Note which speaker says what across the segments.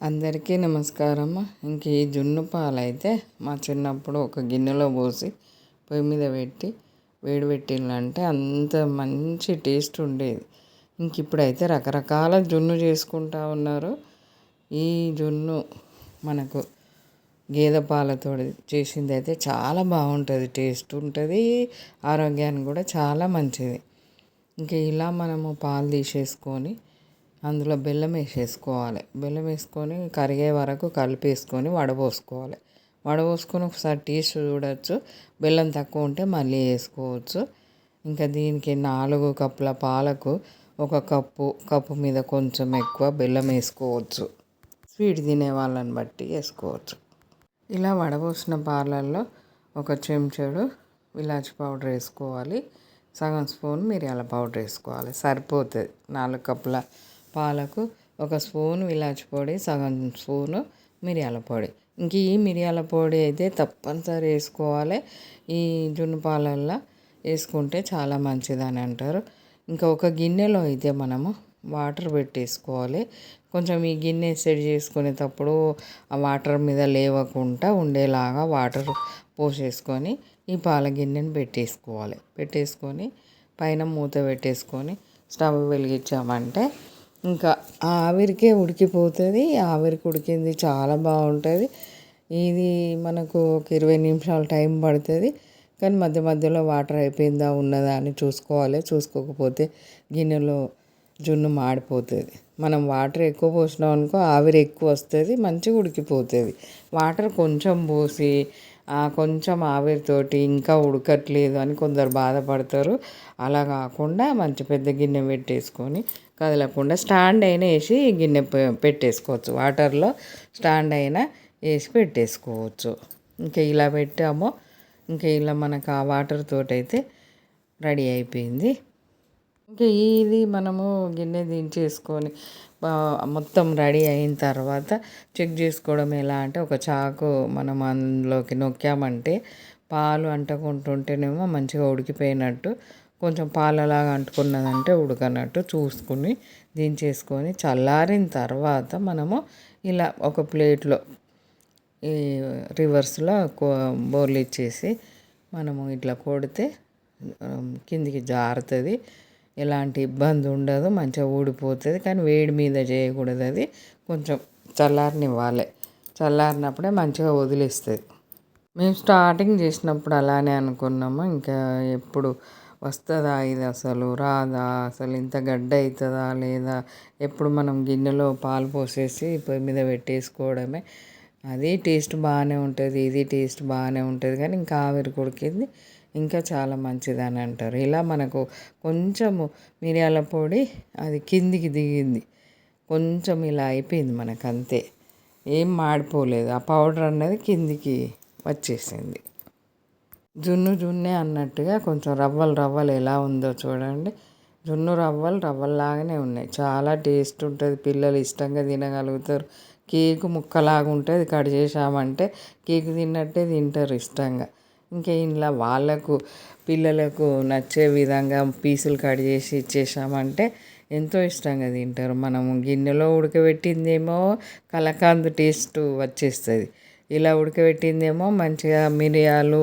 Speaker 1: అందరికీ నమస్కారం. ఇంక ఈ జున్ను పాలు అయితే మా చిన్నప్పుడు ఒక గిన్నెలో పోసి పొయ్యి మీద పెట్టి వేడి పెట్టిందంటే అంత మంచి టేస్ట్ ఉండేది. ఇంక ఇప్పుడైతే రకరకాల జున్ను చేసుకుంటా ఉన్నారు. ఈ జున్ను మనకు గేదె పాలతో చేసింది అయితే చాలా బాగుంటుంది టేస్ట్ ఉంటుంది ఆరోగ్యానికి కూడా చాలా మంచిది. ఇంకా ఇలా మనము పాలు తీసేసుకొని అందులో బెల్లం వేసేసుకోవాలి. బెల్లం వేసుకొని కరిగే వరకు కలిపేసుకొని వడపోసుకోవాలి వడపోసుకొని ఒకసారి టేస్ట్ చూడవచ్చు బెల్లం తక్కువ ఉంటే మళ్ళీ వేసుకోవచ్చు. ఇంకా దీనికి నాలుగు కప్పుల పాలకు ఒక కప్పు కప్పు మీద కొంచెం ఎక్కువ బెల్లం వేసుకోవచ్చు. స్వీట్ తినే వాళ్ళని బట్టి వేసుకోవచ్చు. ఇలా వడపోసిన పాలల్లో ఒక చెంచాడు ఇలాచి పౌడర్ వేసుకోవాలి. సగం స్పూన్ మిరియాల పౌడర్ వేసుకోవాలి. సరిపోతుంది నాలుగు కప్పుల పాలకు ఒక స్పూన్ ఇలాచి పొడి సగం స్పూను మిరియాల పొడి. ఇంక ఈ మిరియాల పొడి అయితే తప్పనిసరి వేసుకోవాలి. ఈ జున్ను పాలల్లో వేసుకుంటే చాలా మంచిదని అంటారు. ఇంకా ఒక గిన్నెలో అయితే మనము వాటర్ పెట్టేసుకోవాలి. కొంచెం ఈ గిన్నె సెట్ చేసుకునేటప్పుడు ఆ వాటర్ మీద లేవకుండా ఉండేలాగా వాటర్ పోసేసుకొని ఈ పాల గిన్నెని పెట్టేసుకోవాలి. పెట్టేసుకొని పైన మూత పెట్టేసుకొని స్టవ్ వెలిగించామంటే ఇంకా ఆవిరికే ఉడికిపోతుంది. ఆవిరికి ఉడికింది చాలా బాగుంటుంది. ఇది మనకు ఒక ఇరవై నిమిషాలు టైం పడుతుంది. కానీ మధ్య మధ్యలో వాటర్ అయిపోయిందా ఉన్నదా అని చూసుకోవాలి. చూసుకోకపోతే గిన్నెలో జున్ను మాడిపోతుంది. మనం వాటర్ ఎక్కువ పోసినాం అనుకో ఆవిరి ఎక్కువ వస్తుంది మంచిగా ఉడికిపోతుంది. వాటర్ కొంచెం పోసి కొంచెం ఆవిరితోటి ఇంకా ఉడకట్లేదు అని కొందరు బాధపడతారు. అలా కాకుండా మంచి పెద్ద గిన్నె పెట్టేసుకొని కదలకుండా స్టాండ్ అయినా వేసి గిన్నె పెట్టేసుకోవచ్చు. వాటర్లో స్టాండ్ అయినా వేసి పెట్టేసుకోవచ్చు. ఇంకా ఇలా పెట్టామో. ఇంకా ఇలా మనకు ఆ వాటర్ తోటి అయితే రెడీ అయిపోయింది. ఇంకా ఇది మనము గిన్నె దించేసుకొని మొత్తం రెడీ అయిన తర్వాత చెక్ చేసుకోవడం ఎలా అంటే ఒక చాకు మనం అందులోకి నొక్కామంటే పాలు అంటుకుంటుంటేనేమో మంచిగా ఉడికిపోయినట్టు కొంచెం పాలలాగా అంటుకున్నదంటే ఉడకనట్టు చూసుకుని దించేసుకొని చల్లారిన తర్వాత మనము ఇలా ఒక ప్లేట్లో ఈ రివర్స్లో బోర్లు ఇచ్చేసి మనము ఇట్లా కొడితే కిందికి జారుతుంది. ఎలాంటి ఇబ్బంది ఉండదు మంచిగా ఊడిపోతుంది. కానీ వేడి మీద చేయకూడదు అది. కొంచెం చల్లారనివ్వాలి. చల్లారినప్పుడే మంచిగా వదిలేస్తుంది. మేము స్టార్టింగ్ చేసినప్పుడు అలానే అనుకున్నాము. ఇంకా ఎప్పుడు వస్తుందా ఇది అసలు? రాదా? అసలు ఇంత గడ్డ అవుతుందా లేదా? ఎప్పుడు మనం గిన్నెలో పాలు పోసేసి పొయ్యి మీద పెట్టేసుకోవడమే. అది టేస్ట్ బాగానే ఉంటుంది ఇది టేస్ట్ బాగానే ఉంటుంది కానీ ఇంకా ఆవిరి కొడికింది ఇంకా చాలా మంచిదని అంటారు. ఇలా మనకు కొంచెము మిరియాల పొడి అది కిందికి దిగింది. కొంచెం ఇలా అయిపోయింది మనకు అంతే. ఏం మాడిపోలేదు. ఆ పౌడర్ అన్నది కిందికి వచ్చేసింది. జున్ను జున్నే అన్నట్టుగా కొంచెం రవ్వలు రవ్వలు ఎలా ఉందో చూడండి. జున్ను రవ్వలు రవ్వల్లాగానే ఉన్నాయి. చాలా టేస్ట్ ఉంటుంది. పిల్లలు ఇష్టంగా తినగలుగుతారు. కేకు ముక్కలాగా ఉంటుంది. కట్ చేసామంటే కేకు తిన్నట్టే తింటారు ఇష్టంగా. ఇంకా ఇంట్లో వాళ్ళకు పిల్లలకు నచ్చే విధంగా పీసులు కట్ చేసి ఇచ్చేసామంటే ఎంతో ఇష్టంగా తింటారు. మనము గిన్నెలో ఉడకబెట్టిందేమో కలకాందు టేస్ట్ వచ్చేస్తుంది. ఇలా ఉడకబెట్టిందేమో మంచిగా మిరియాలు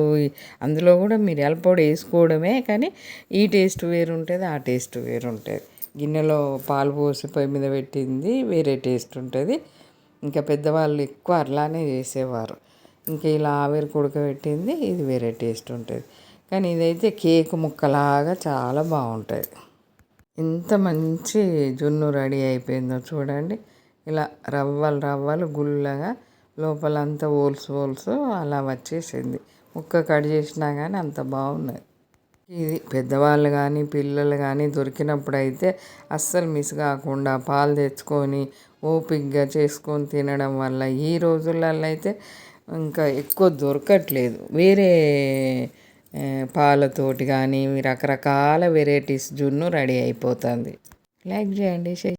Speaker 1: అందులో కూడా మిరియాల పొడి వేసుకోవడమే కానీ ఈ టేస్ట్ వేరు ఉంటుంది ఆ టేస్ట్ వేరు ఉంటుంది గిన్నెలో పాలు పోసి పొయ్యి మీద పెట్టింది వేరే టేస్ట్ ఉంటుంది. ఇంకా పెద్దవాళ్ళు ఎక్కువ అలానే చేసేవారు. ఇంకా ఇలా ఆవిరి ఉడకబెట్టింది ఇది వేరే టేస్ట్ ఉంటుంది. కానీ ఇదైతే కేక్ ముక్కలాగా చాలా బాగుంటుంది. ఎంత మంచి జున్ను రెడీ అయిపోయిందో చూడండి. ఇలా రవ్వలు రవ్వలు గుల్లగా లోపలంతా హోల్స్ హోల్స్ అలా వచ్చేసింది. ముక్క కట్ చేసినా కానీ అంత బాగున్నది ఇది పెద్దవాళ్ళు కానీ పిల్లలు కానీ దొరికినప్పుడు అయితే అస్సలు మిస్ కాకుండా పాలు తెచ్చుకొని ఓపిక్గా చేసుకొని తినడం వల్ల ఈ రోజులలో అయితే ఇంకా ఎక్కువ దొరకట్లేదు. వేరే పాలతోటి కానీ రకరకాల వెరైటీస్ జున్ను రెడీ అయిపోతుంది. లైక్ చేయండి